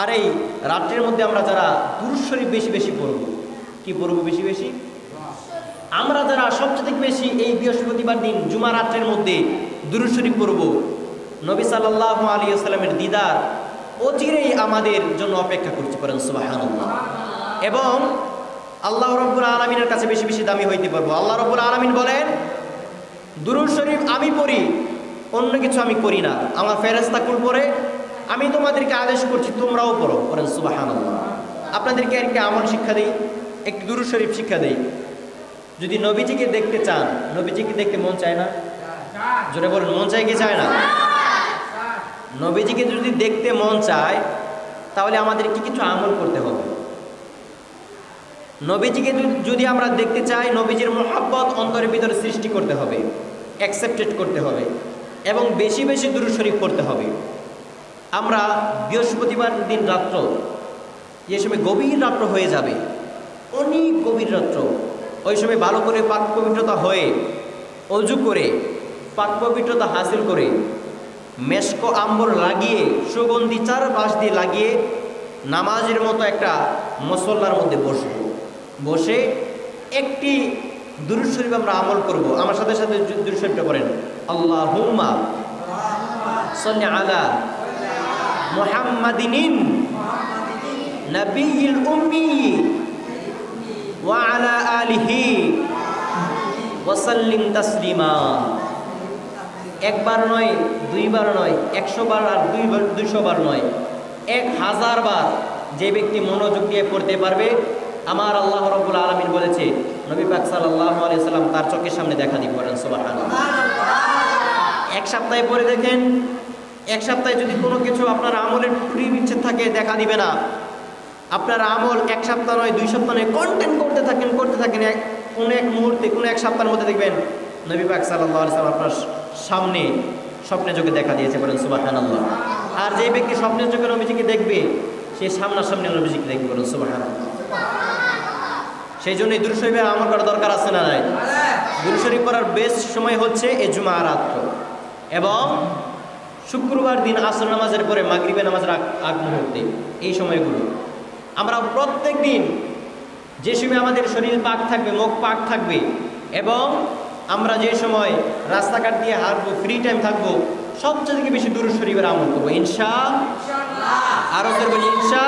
আর এই রাত্রের মধ্যে আমরা যারা দুরুশরীফ বেশি বেশি পড়ব, কি পড়ব বেশি বেশি? আমরা যারা সবচেয়ে বেশি এই বৃহস্পতিবার দিন জুমা রাত্রের মধ্যে দুরুশরীফ পড়ব, নবী সাল্লাহ আলী আসসালামের দিদার অচিরেই আমাদের জন্য অপেক্ষা করতে পারেন সুবাহান্লাহ এবং আল্লাহ রব্বুল আলমিনের কাছে বেশি বেশি দামি হইতে পারব। আল্লাহ রব্বুল আলমিন বলেন, দুরুদ শরীফ আমি পড়ি, অন্য কিছু আমি করি না। আমার ফেরেস্তা কুল পড়ে? আমি তোমাদেরকে আদেশ করছি, তোমরাও পড়ো। পড়েন সুবাহান আপনাদেরকে আর কি আমল শিক্ষা দিই? একটি দুরু শরীফ শিক্ষা দেই? যদি নবীজিকে দেখতে চান, নবীজিকে দেখতে মন চায় না? জোরে বলুন, মন চায় কি চায় না? নবীজিকে যদি দেখতে মন চায়, তাহলে আমাদের কি কিছু আমল করতে হবে। নবীজিকে যদি আমরা দেখতে চাই, নবীজির মোহাব্বত অন্তরের ভিতরে সৃষ্টি করতে হবে অ্যাকসেপ্টেড করতে হবে, এবং বেশি বেশি দূর শরীফ করতে হবে। আমরা বৃহস্পতিবার দিন রাত্র, যে সময় গভীর রাত্র হয়ে যাবে, অনেক গভীর রাত্র, ওই সময় ভালো করে পাক পবিত্রতা হয়ে, অজু করে, পাক পবিত্রতা হাসিল করে, মেশকো আম্বর লাগিয়ে, সুগন্ধি চার পাশ দিয়ে লাগিয়ে, নামাজের মতো একটা মসল্লার মধ্যে বসবো। বসে একটি দুরুদ শরীফ আমরা আমল করব। আমার সাথে সাথে দুরুদ শরীফটা করেন আল্লাহ হুম্মা সল্লি আলা মুহাম্মাদিনিন নবিয়িল উম্মি, ওয়া আলা আলিহি ওয়াসাল্লিম তাসলিমা। একবার নয়, দুইবার নয়, একশো বার আর দুইবার দুইশো বার নয়, এক হাজার বার যে ব্যক্তি মনোযোগ দিয়ে পড়তে পারবে, আমার আল্লাহ রব্বুল আলমিন বলেছে, নবী পাক সাল্লাহ আলিয়াল্লাম তার চোখের সামনে দেখা দিয়ে পড়েন সোবাহান এক সপ্তাহে পরে দেখেন এক সপ্তাহে যদি কোনো কিছু আপনার আমলের ফ্রি বিচ্ছেদ থাকে, দেখা দিবে না। আপনার আমল এক সপ্তাহ নয়, দুই সপ্তাহ নয় কন্টেন্ট করতে থাকেন করতে থাকেন, এক কোনো এক মুহূর্তে, কোনো এক সপ্তাহের মধ্যে দেখবেন, নবী পাক সাল্লাহ সাল্লাম আপনার সামনে স্বপ্নে চোখে দেখা দিয়েছে, বলেন সুবাহান আল্লাহ আর যে ব্যক্তি স্বপ্নের চোখে নবীজিকে দেখবে, সে সামনাসামনি নবীজিকে দেখবে, বলেন সুবাহান সেই জন্য দুরু শরীফের আমল করা দরকার আছে না নাই? দুরু শরীফ করার বেস্ট সময় হচ্ছে এ জুমা রাত্র এবং শুক্রবার দিন আসর নামাজের পরে মাগরিবে নামাজের আগ মুহূর্তে এই সময়গুলো। আমরা প্রত্যেক দিন যে সময় আমাদের শরীর পাক থাকবে মুখ পাক থাকবে এবং আমরা যে সময় রাস্তাঘাট দিয়ে হাঁটবো ফ্রি টাইম থাকব সবচেয়ে থেকে বেশি দূর শরীরের আমল করব। ইনশা আরও করব ইনশা